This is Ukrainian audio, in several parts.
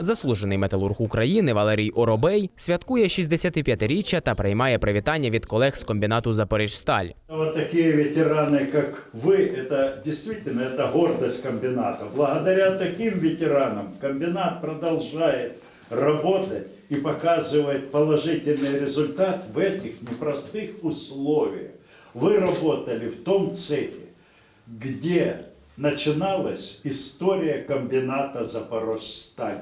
Заслужений металург України Валерій Оробей святкує 65-річчя та приймає привітання від колег з комбінату Запоріжсталь. Вот такие ветераны, как вы, это действительно это гордость комбината. Благодаря таким ветеранам комбинат продолжает работать и показывает положительный результат в этих непростых условиях. Вы работали в том цехе, где начиналась история комбината «Запорожсталь»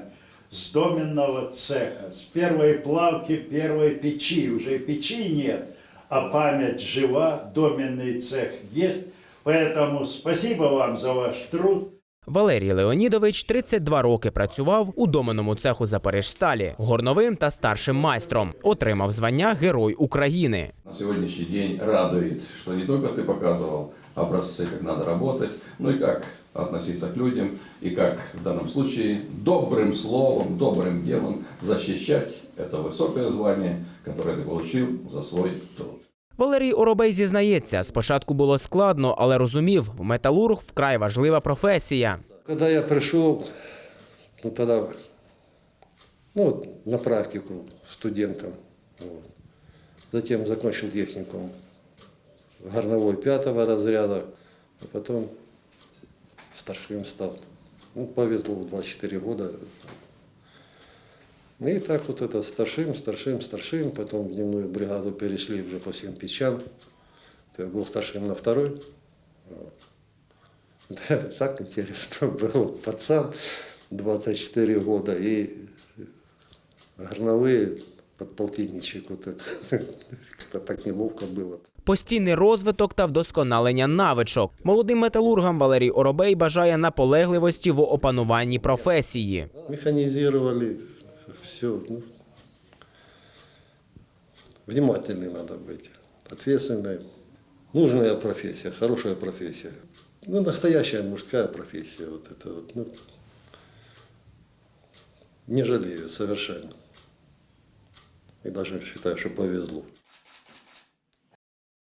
с доменного цеха, с первой плавки, первой печи. Уже печи нет, а память жива, доменный цех есть. Поэтому спасибо вам за ваш труд. Валерій Леонідович 32 роки працював у доменному цеху Запоріжсталі, горновим та старшим майстром. Отримав звання Герой України. На сегодняшний день радует, что не только ты показывал образцы, как надо работать, но и как относиться к людям, и как в данном случае добрым словом, добрым делом защищать это высокое звание, которое ты получил за свой труд. Валерій Оробей зізнається, спочатку було складно, але розумів, металург вкрай важлива професія. Когда я пришел, ну тогда, ну, на практику студентом, вот. затем закончил техникум горновой пятого разряда, а потом старшим стал. Ну, повезло в 24 года. Ну И так вот это старшим, старшим, старшим, потом в дневную бригаду перешли уже по всем печам. То я был старшим на второй. Да, так интересно было. Пацан 24 года и горновые подполтинничек. Вот это. Как-то так неловко было. Постійний розвиток та вдосконалення навичок. Молодим металургам Валерій Оробей бажає наполегливості в опануванні професії. Механизировали все. Ну, внимательный надо быть, ответственный. Нужная профессия, хорошая профессия. Ну, настоящая мужская профессия. Вот это вот, ну, не жалею совершенно. И даже считаю, что повезло.